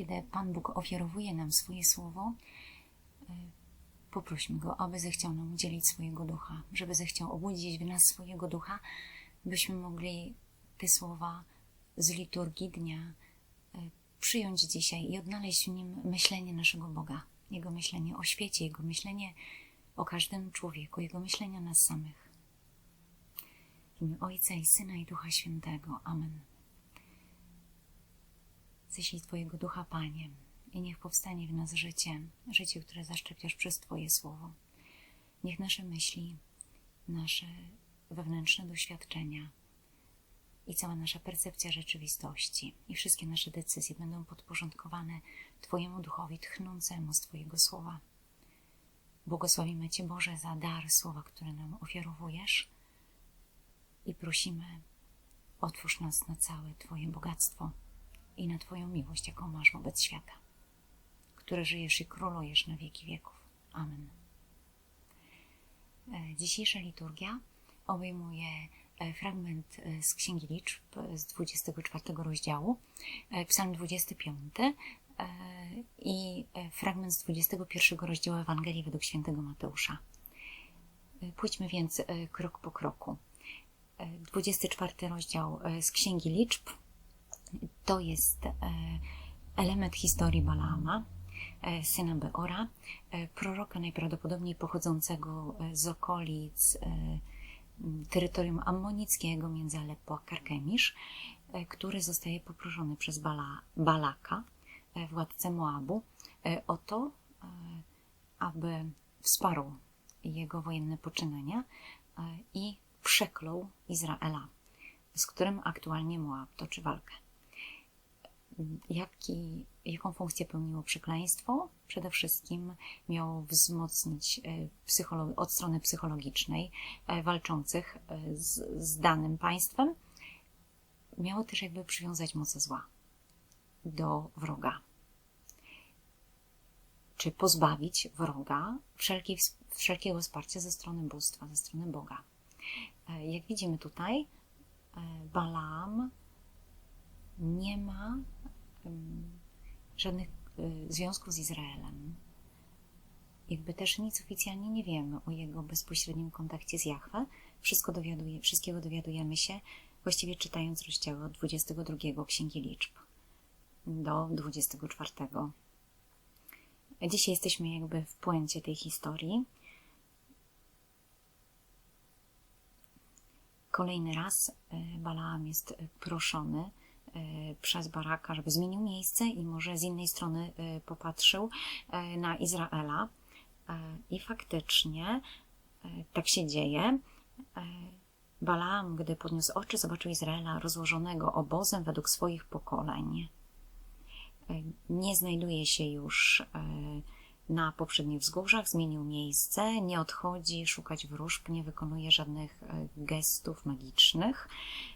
kiedy Pan Bóg ofiarowuje nam swoje słowo, y, poprośmy Go, aby zechciał nam udzielić swojego ducha, żeby zechciał obudzić w nas swojego ducha, byśmy mogli te słowa z liturgii dnia y, przyjąć dzisiaj i odnaleźć w nim myślenie naszego Boga, Jego myślenie o świecie, Jego myślenie o każdym człowieku, Jego myślenie o nas samych. W imię Ojca i Syna i Ducha Świętego. Amen. Ześlij Twojego Ducha, Panie, i niech powstanie w nas życie, życie, które zaszczepiasz przez Twoje słowo. Niech nasze myśli, nasze wewnętrzne doświadczenia i cała nasza percepcja rzeczywistości i wszystkie nasze decyzje będą podporządkowane Twojemu duchowi tchnącemu z Twojego słowa. Błogosławimy Cię, Boże, za dar słowa, które nam ofiarowujesz i prosimy, otwórz nas na całe Twoje bogactwo i na Twoją miłość, jaką masz wobec świata, które żyjesz i królujesz na wieki wieków. Amen. E, Dzisiejsza liturgia obejmuje e, fragment e, z Księgi Liczb z 24 rozdziału, Psalm 25 e, i fragment z 21 rozdziału Ewangelii według świętego Mateusza. Pójdźmy więc krok po kroku. E, 24 rozdział z Księgi Liczb to jest e, element historii Balaama, e, syna Beora, e, proroka najprawdopodobniej pochodzącego z okolic terytorium ammonickiego między Aleppo a Karkemisz, który zostaje poproszony przez Bala, Balaka, władcę Moabu, o to, aby wsparł jego wojenne poczynania i przeklął Izraela, z którym aktualnie Moab toczy walkę jaki, jaką funkcję pełniło przekleństwo? Przede wszystkim miało wzmocnić e, psycholo- od strony psychologicznej e, walczących e, z, z danym państwem. Miało też jakby przywiązać moce zła do wroga. Czy pozbawić wroga wszelkiego wsparcia ze strony bóstwa, ze strony Boga. Jak widzimy tutaj, Balaam nie ma żadnych e, związków z Izraelem. Jakby też nic oficjalnie nie wiemy o jego bezpośrednim kontakcie z Jahwe. Wszystko dowiaduje, wszystkiego dowiadujemy się właściwie czytając rozdziały od 22 Księgi Liczb do 24. Dzisiaj jesteśmy jakby w puencie tej historii. Kolejny raz e, Balaam jest proszony przez Baraka, żeby zmienił miejsce i może z innej strony e, popatrzył e, na Izraela. E, I faktycznie e, tak się dzieje. E, Balaam, gdy podniósł oczy, zobaczył Izraela rozłożonego obozem według swoich pokoleń. E, Nie znajduje się już e, na poprzednich wzgórzach, zmienił miejsce, nie odchodzi szukać wróżb, nie wykonuje żadnych e, gestów magicznych,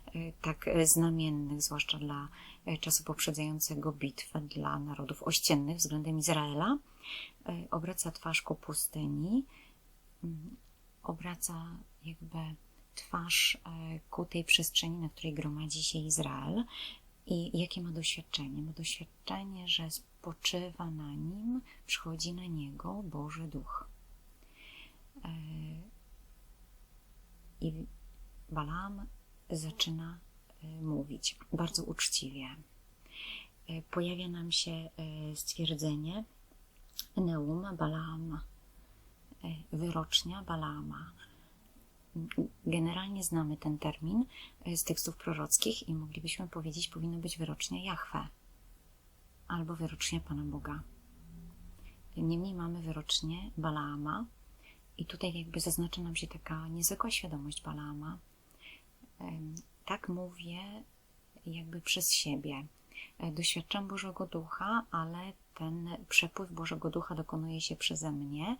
e, tak e, znamiennych, zwłaszcza dla czasu poprzedzającego bitwę dla narodów ościennych względem Izraela. Obraca twarz ku pustyni, mm, obraca jakby twarz ku tej przestrzeni, na której gromadzi się Izrael. I jakie ma doświadczenie? Ma doświadczenie, że spoczywa na nim, przychodzi na niego Boży Duch. E, I Balaam zaczyna e, mówić bardzo uczciwie. E, Pojawia nam się stwierdzenie Neum Balaam, e, wyrocznia Balaama. Generalnie znamy ten termin e, z tekstów prorockich i moglibyśmy powiedzieć, powinno być wyrocznia Jahwe albo wyrocznia Pana Boga. Niemniej mamy wyrocznię Balaama i tutaj jakby zaznacza nam się taka niezwykła świadomość Balaama. Tak mówię jakby przez siebie. E, Doświadczam Bożego Ducha, ale ten przepływ Bożego Ducha dokonuje się przeze mnie.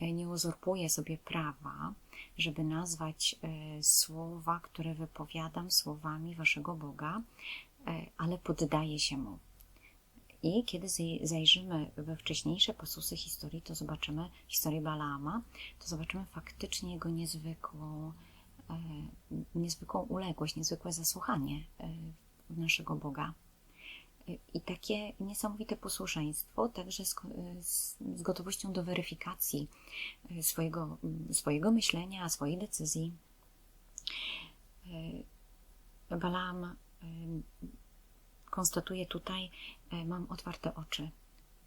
E, Nie uzurpuję sobie prawa, żeby nazwać e, słowa, które wypowiadam słowami Waszego Boga, e, ale poddaję się Mu. I kiedy zaj- zajrzymy we wcześniejsze pasusy historii, to zobaczymy historię Balaama, to zobaczymy faktycznie jego niezwykłą, niezwykłą uległość, niezwykłe zasłuchanie naszego Boga. I takie niesamowite posłuszeństwo, także z, z, z gotowością do weryfikacji swojego, swojego myślenia, swojej decyzji. Balaam konstatuje tutaj, mam otwarte oczy,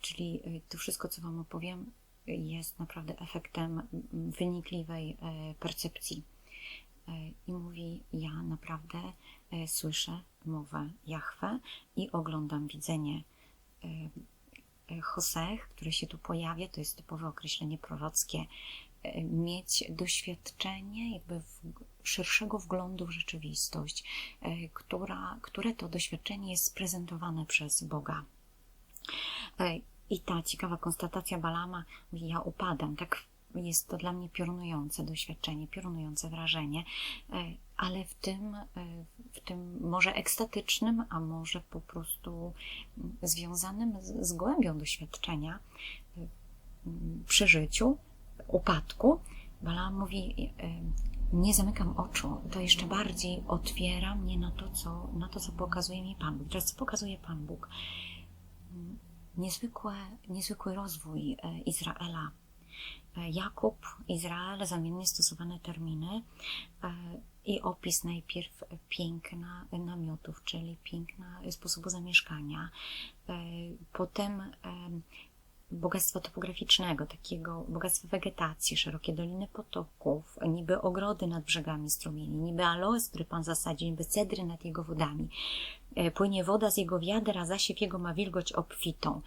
czyli to wszystko, co Wam opowiem, jest naprawdę efektem wynikliwej percepcji. I mówi: Ja naprawdę słyszę mowę Jahwe i oglądam widzenie. Hosech, które się tu pojawia, to jest typowe określenie prorockie, mieć doświadczenie jakby szerszego wglądu w rzeczywistość, która, które to doświadczenie jest prezentowane przez Boga. I ta ciekawa konstatacja Balama mówi, ja upadam, tak jest to dla mnie piorunujące doświadczenie, piorunujące wrażenie, ale w tym, w tym może ekstatycznym, a może po prostu związanym z, z głębią doświadczenia, przeżyciu, upadku, Balaam mówi, nie zamykam oczu, to jeszcze bardziej otwiera mnie na to, co, na to, co pokazuje mi Pan Bóg. Teraz co pokazuje Pan Bóg? Niezwykłe, niezwykły rozwój Izraela. Jakub, Izrael, zamiennie stosowane terminy i opis najpierw piękna namiotów, czyli piękna sposobu zamieszkania, potem bogactwa topograficznego, takiego bogactwa wegetacji, szerokie doliny potoków, niby ogrody nad brzegami strumieni, niby aloes, który Pan zasadził, niby cedry nad jego wodami. Płynie woda z jego wiader, a zasiew jego ma wilgoć obfitą.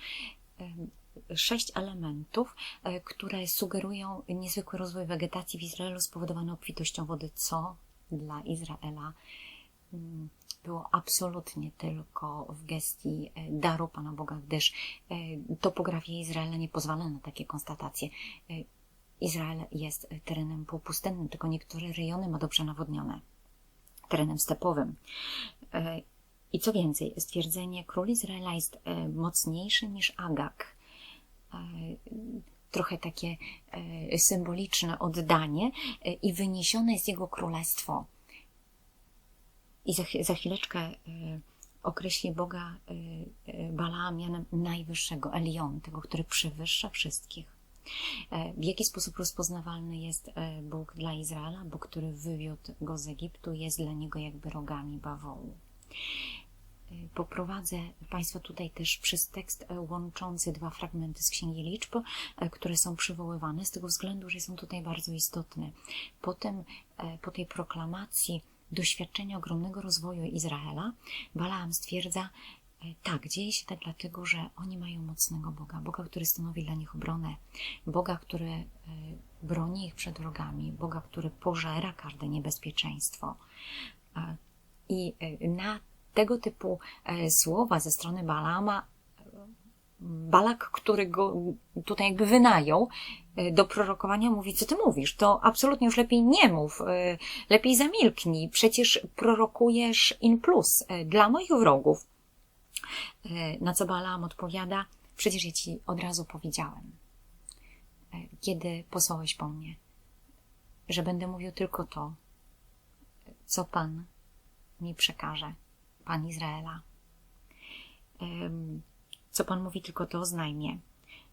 Sześć elementów, które sugerują niezwykły rozwój wegetacji w Izraelu spowodowany obfitością wody, co dla Izraela było absolutnie tylko w gestii daru Pana Boga, gdyż topografia Izraela nie pozwala na takie konstatacje. Izrael jest terenem półpustynnym, tylko niektóre rejony ma dobrze nawodnione. Terenem stepowym. I co więcej, stwierdzenie król Izraela jest mocniejszy niż Agag. Trochę takie symboliczne oddanie i wyniesione jest jego królestwo i za, za chwileczkę określi Boga Balaam mianem najwyższego, Elion, tego, który przewyższa wszystkich. E, w jaki sposób rozpoznawalny jest e, Bóg dla Izraela? Bóg, który wywiódł go z Egiptu, jest dla niego jakby rogami bawołu. E, poprowadzę Państwa tutaj też przez tekst łączący dwa fragmenty z Księgi Liczb, które są przywoływane z tego względu, że są tutaj bardzo istotne. Potem, po tej proklamacji, doświadczenia ogromnego rozwoju Izraela, Balaam stwierdza, tak, dzieje się tak dlatego, że oni mają mocnego Boga, Boga, który stanowi dla nich obronę, Boga, który broni ich przed wrogami, Boga, który pożera każde niebezpieczeństwo. I na tego typu słowa ze strony Balama Balak, który go tutaj jakby wynajął e, do prorokowania, mówi, co ty mówisz? To absolutnie już lepiej nie mów, e, lepiej zamilknij, przecież prorokujesz in plus e, dla moich wrogów. Na co Balaam odpowiada, przecież ja ci od razu powiedziałem, kiedy posłałeś po mnie, że będę mówił tylko to, co Pan mi przekaże, Pan Izraela co Pan mówi, tylko to oznajmie.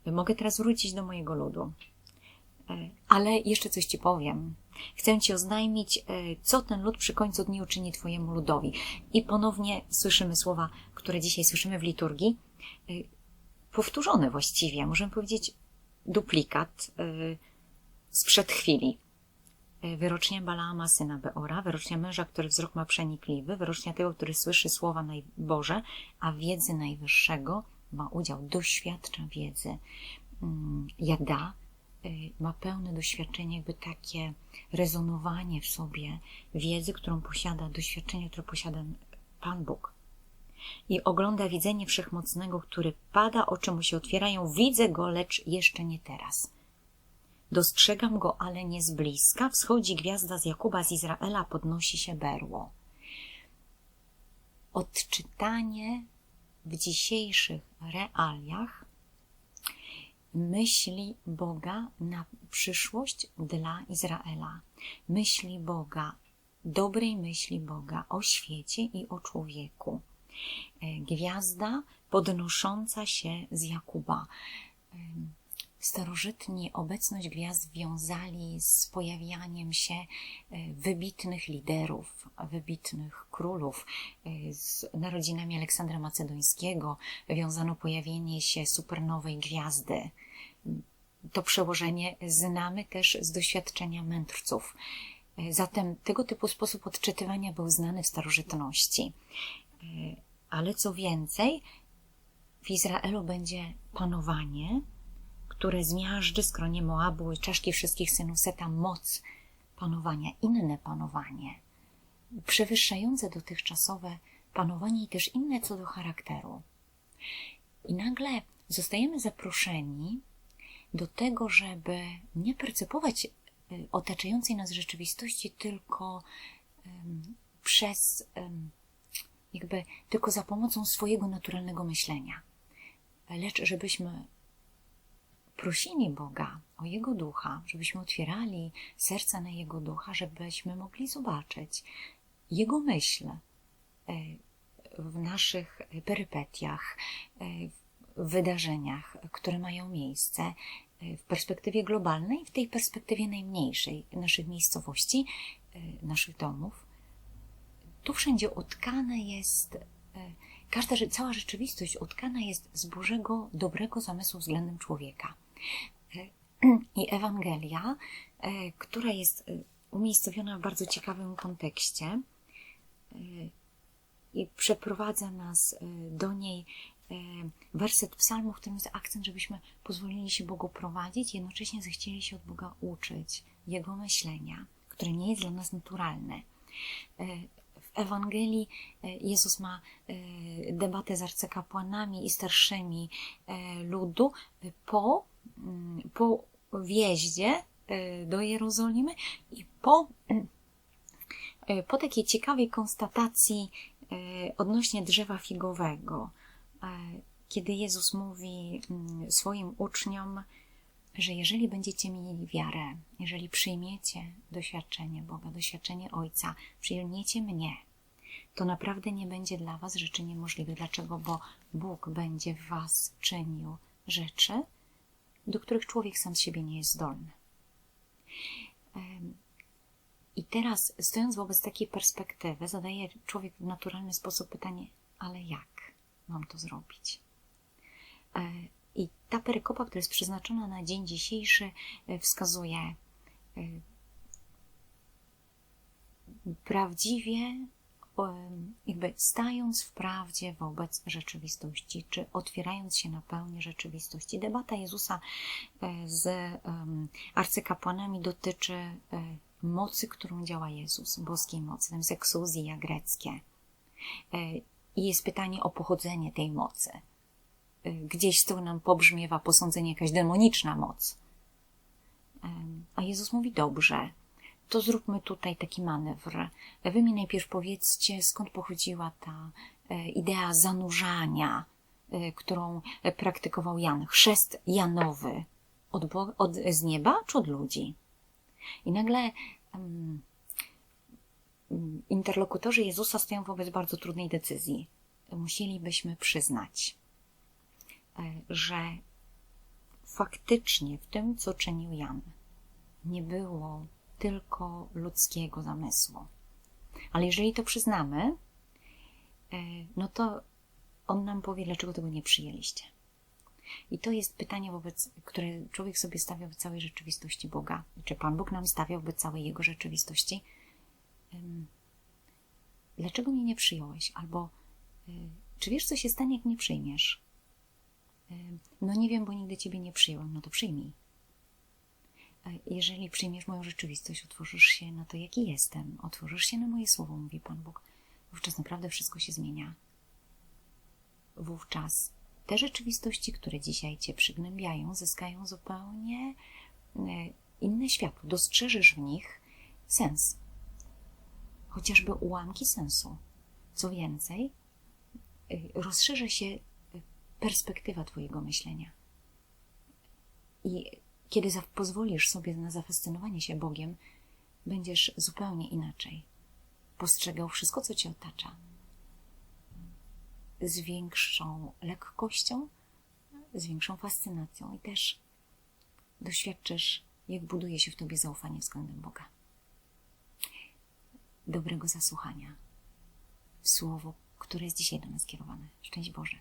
Mogę teraz wrócić do mojego ludu. E, ale jeszcze coś Ci powiem. Chcę Ci oznajmić, e, co ten lud przy końcu dni uczyni Twojemu ludowi. I ponownie słyszymy słowa, które dzisiaj słyszymy w liturgii, e, powtórzone właściwie, możemy powiedzieć duplikat sprzed chwili. Wyrocznia Balaama, syna Beora, wyrocznia męża, który wzrok ma przenikliwy, wyrocznia tego, który słyszy słowa Boże, a wiedzy Najwyższego, ma udział, doświadcza wiedzy. Mm, Jada y, ma pełne doświadczenie, jakby takie rezonowanie w sobie wiedzy, którą posiada, doświadczenie, które posiada Pan Bóg. I ogląda widzenie wszechmocnego, który pada, oczy mu się otwierają, widzę go, lecz jeszcze nie teraz. Dostrzegam go, ale nie z bliska. Wschodzi gwiazda z Jakuba, z Izraela, podnosi się berło. Odczytanie w dzisiejszych realiach myśli Boga na przyszłość dla Izraela. Myśli Boga, dobrej myśli Boga o świecie i o człowieku. E, Gwiazda podnosząca się z Jakuba. Starożytni obecność gwiazd wiązali z pojawianiem się e, wybitnych liderów, wybitnych królów. E, Z narodzinami Aleksandra Macedońskiego wiązano pojawienie się supernowej gwiazdy. To przełożenie znamy też z doświadczenia mędrców. E, Zatem tego typu sposób odczytywania był znany w starożytności. Ale co więcej, w Izraelu będzie panowanie, które zmiażdży skronie Moabu i czaszki wszystkich synów Seta moc panowania, inne panowanie, przewyższające dotychczasowe panowanie i też inne co do charakteru. I nagle zostajemy zaproszeni do tego, żeby nie percepować y, otaczającej nas rzeczywistości tylko em, przez, em, jakby tylko za pomocą swojego naturalnego myślenia, lecz żebyśmy prosili Boga o Jego ducha, żebyśmy otwierali serca na Jego ducha, żebyśmy mogli zobaczyć Jego myśl e, w naszych perypetiach, e, w wydarzeniach, które mają miejsce e, w perspektywie globalnej, w tej perspektywie najmniejszej naszych miejscowości, naszych domów. Tu wszędzie utkane jest, każda, cała rzeczywistość utkana jest z Bożego dobrego zamysłu względem człowieka. I Ewangelia, e, która jest e, umiejscowiona w bardzo ciekawym kontekście e, i przeprowadza nas do niej werset psalmu, w którym jest akcent, żebyśmy pozwolili się Bogu prowadzić, jednocześnie zechcieli się od Boga uczyć Jego myślenia, które nie jest dla nas naturalne. W Ewangelii Jezus ma debatę z arcykapłanami i starszymi ludu po, po wjeździe e, do Jerozolimy i po, e, po takiej ciekawej konstatacji e, odnośnie drzewa figowego, e, kiedy Jezus mówi mm, swoim uczniom, że jeżeli będziecie mieli wiarę, jeżeli przyjmiecie doświadczenie Boga, doświadczenie Ojca, przyjmiecie mnie, to naprawdę nie będzie dla Was rzeczy niemożliwych. Dlaczego? Bo Bóg będzie w Was czynił rzeczy, do których człowiek sam z siebie nie jest zdolny. I teraz, stojąc wobec takiej perspektywy, zadaje człowiek w naturalny sposób pytanie, ale jak mam to zrobić? E, I ta perykopa, która jest przeznaczona na dzień dzisiejszy, e, wskazuje e, prawdziwie, jakby stając w prawdzie wobec rzeczywistości, czy otwierając się na pełnię rzeczywistości. Debata Jezusa e, z arcykapłanami dotyczy e, mocy, którą działa Jezus, boskiej mocy, to jest eksuzja greckie. E, I jest pytanie o pochodzenie tej mocy. Gdzieś z tyłu nam pobrzmiewa posądzenie jakaś demoniczna moc. A Jezus mówi, dobrze, to zróbmy tutaj taki manewr. Wy mi najpierw powiedzcie, skąd pochodziła ta e, idea zanurzania, e, którą praktykował Jan. Chrzest Janowy. Od, od, z nieba czy od ludzi? I nagle em, interlokutorzy Jezusa stoją wobec bardzo trudnej decyzji. Musielibyśmy przyznać, e, że faktycznie w tym, co czynił Jan, nie było tylko ludzkiego zamysłu. Ale jeżeli to przyznamy, e, no to on nam powie, dlaczego tego nie przyjęliście. I to jest pytanie, wobec, które człowiek sobie stawia w całej rzeczywistości Boga. Czy Pan Bóg nam stawiał wobec całej Jego rzeczywistości? Dlaczego mnie nie przyjąłeś? Albo y, czy wiesz, co się stanie, jak mnie przyjmiesz? No nie wiem, bo nigdy Ciebie nie przyjąłem. No to przyjmij. Jeżeli przyjmiesz moją rzeczywistość, otworzysz się na to, jaki jestem, otworzysz się na moje słowo, mówi Pan Bóg, wówczas naprawdę wszystko się zmienia. Wówczas te rzeczywistości, które dzisiaj Cię przygnębiają, zyskają zupełnie e, inne światło. Dostrzeżesz w nich sens. Chociażby ułamki sensu. Co więcej, y, rozszerza się y, perspektywa Twojego myślenia. I kiedy pozwolisz sobie na zafascynowanie się Bogiem, będziesz zupełnie inaczej postrzegał wszystko, co Cię otacza. z większą lekkością, z większą fascynacją i też doświadczysz, jak buduje się w tobie zaufanie względem Boga. Dobrego zasłuchania w słowo, które jest dzisiaj do nas kierowane. Szczęść Boże.